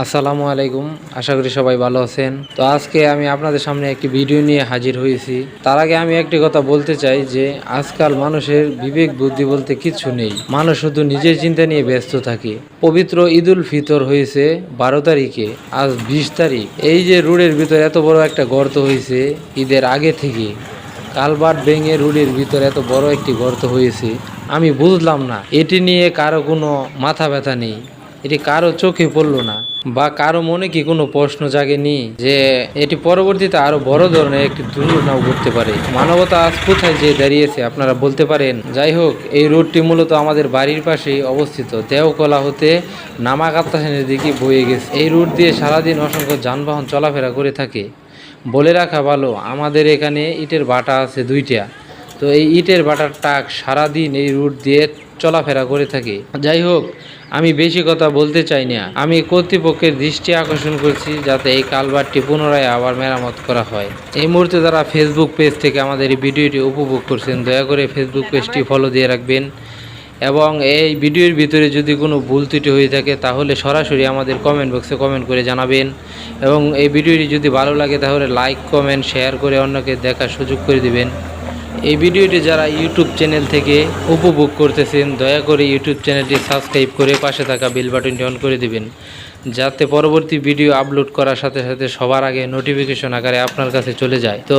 আসসালামু আলাইকুম, আশা করি সবাই ভালো আছেন। তো আজকে আমি আপনাদের সামনে একটি ভিডিও নিয়ে হাজির হয়েছি। তার আগে আমি একটি কথা বলতে চাই যে, আজকাল মানুষের বিবেক বুদ্ধি বলতে কিছু নেই। মানুষ শুধু নিজের চিন্তা নিয়ে ব্যস্ত থাকে। পবিত্র ঈদুল ফিতর হয়েছে বারো তারিখে, আজ বিশ তারিখ। এই যে রোডের ভিতর এত বড় একটা গর্ত হয়েছে ঈদের আগে থেকে কালবার ভেঙে রুলের ভিতর এত বড় একটি গর্ত হয়েছে, আমি বুঝলাম না। এটি নিয়ে কারও কোনো মাথা ব্যথা নেই, এটি কারও চোখে পড়ল না। বা কারও মনে কি কোনো প্রশ্ন জাগেনি যে এটি পরবর্তীতে আরও বড় ধরনের একটি দুর্ঘটনাও ঘটতে পারে? মানবতা আজ কোথায় যে দাঁড়িয়েছে আপনারা বলতে পারেন? যাই হোক, এই রোডটি মূলত আমাদের বাড়ির পাশেই অবস্থিত। দেওকলা হতে নামাকাত্তাসেনের দিকে বয়ে গেছে। এই রুট দিয়ে সারাদিন অসংখ্য যানবাহন চলাফেরা করে থাকে। বলে রাখা ভালো, আমাদের এখানে ইটের বাটা আছে দুইটা। তো এই ইটের বাটার টাক সারাদিন এই রুট দিয়ে চলাফেরা করে থাকে। যাই হোক আমি বেশি কথা বলতে চাই না। আমি কর্তৃপক্ষের দৃষ্টি আকর্ষণ করছি যাতে এই কালবারটি পুনরায় আবার মেরামত করা হয়। এই মুহূর্তে যারা ফেসবুক পেজ থেকে আমাদের এই ভিডিওটি উপভোগ করছেন দয়া করে ফেসবুক পেজটি ফলো দিয়ে রাখবেন এবং এই ভিডিওর ভিতরে যদি কোনো ভুল ত্রুটি হয়ে থাকে তাহলে সরাসরি আমাদের কমেন্ট বক্সে কমেন্ট করে জানাবেন এবং এই ভিডিওটি যদি ভালো লাগে তাহলে লাইক কমেন্ট শেয়ার করে অন্যকে দেখার সুযোগ করে দিবেন। এই ভিডিওটি যারা ইউটিউব চ্যানেল থেকে উপভোগ করতেছেন, দয়া করে ইউটিউব চ্যানেলটি সাবস্ক্রাইব করে পাশে থাকা বেল বাটনটি অন করে দিবেন, যাতে পরবর্তী ভিডিও আপলোড করার সাথে সাথে সবার আগে নোটিফিকেশন আকারে আপনার কাছে চলে যায়। তো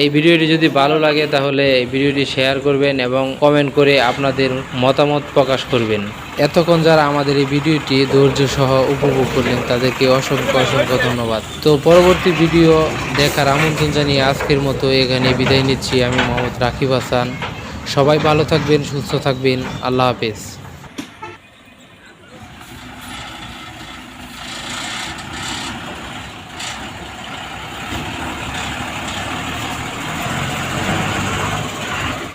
এই ভিডিওটি যদি ভালো লাগে তাহলে এই ভিডিওটি শেয়ার করবেন এবং কমেন্ট করে আপনাদের মতামত প্রকাশ করবেন। এতক্ষণ যারা আমাদের এই ভিডিওটি ধৈর্য সহ উপভোগ করলেন, তাদেরকে অসংখ্য অসংখ্য ধন্যবাদ। তো পরবর্তী ভিডিও দেখার আমন্ত্রণ জানিয়ে আজকের মতো এখানে বিদায় নিচ্ছি। আমি মোহাম্মদ রাকিব হাসান। সবাই ভালো থাকবেন, সুস্থ থাকবেন। আল্লাহ হাফেজ।